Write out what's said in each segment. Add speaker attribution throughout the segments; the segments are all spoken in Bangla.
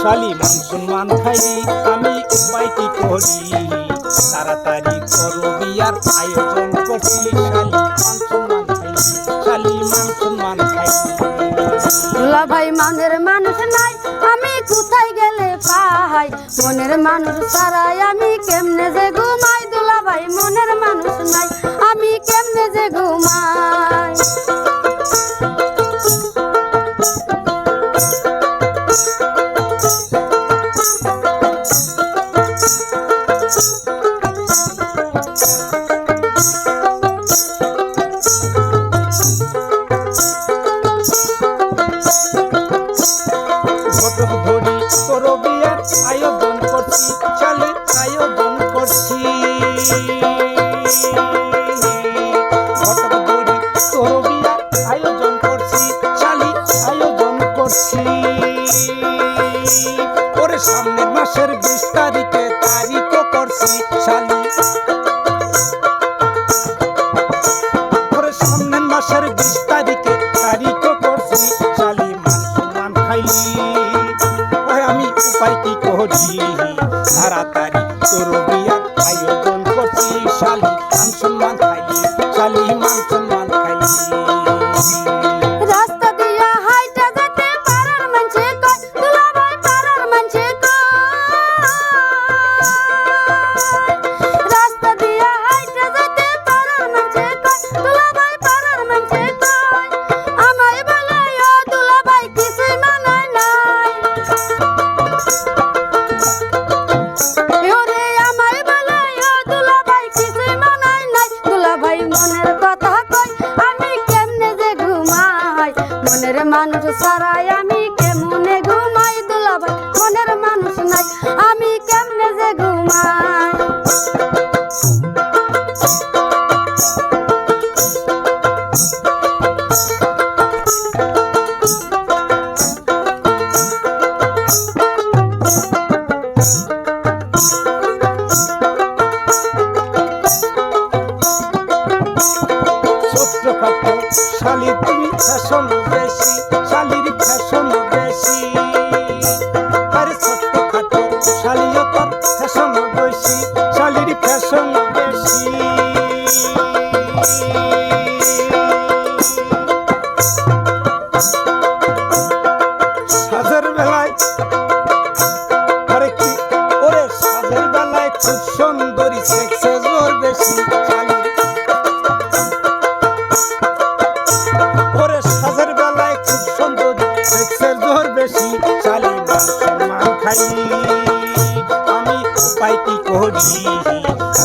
Speaker 1: শালি মান সম্মান খাইলি আমি উপায় কি করি। তাড়াতাড়ি করো বিয়ার আয়োজন করছি শালি মান খাইলি শালি মান খাইলি
Speaker 2: দুলা ভাই মনের মানুষ নাই, আমি কোথায় গেলে পাই? মনের মানুষ ছাড়াই আমি কেমনে যে ঘুমাই? দুলা ভাই মনের মানুষ নাই, আমি কেমনে যে ঘুমাই?
Speaker 1: আয়োজন করছি শালি আয়োজন করছি। আয়োজন করছি শালি আয়োজন করছি। ওরে সামনের সামনের মাসের বিশ তারিখে তারিখও করছি শালি মান সম্মান খাইলি। আমি উপায় কি করি? তাড়াতাড়ি তোর বিয়ার আয়োজন করছি, শালি মান সম্মান খাইলি, শালি মান সম্মান খাইলি।
Speaker 2: মানুষ ছাড়াই আমি কেমনে ঘুমাই দুলাবাই মনের মানুষ নাই আমি কেমনে যে ঘুমাই?
Speaker 1: শালি তুমি ফ্যাশন বেশি, শালির ফ্যাশন বেশি। আরে ছোট্ট খাটো শালিও তোর ফ্যাশন বেশি, শালির ফ্যাশন বেশি। সাজের বেলায়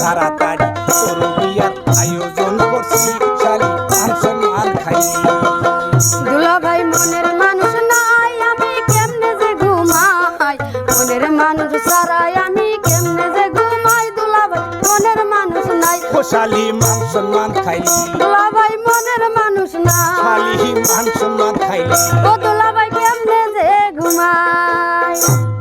Speaker 1: তাড়াতাড়ি তোর বিয়ার আয়োজন করছি শালি মান সম্মান খাই।
Speaker 2: দুলা ভাই মনের মানুষ নাই আমি কেমনে যে ঘুমাই? মনের মানুষ ছাড়াই আমি কেমনে যে ঘুমাই? দুলা ভাই মনের মানুষ নাই।
Speaker 1: ও শালি মান সম্মান খাইলি।
Speaker 2: দুলা ভাই মনের মানুষ নাই।
Speaker 1: শালি মান সম্মান খাইলি।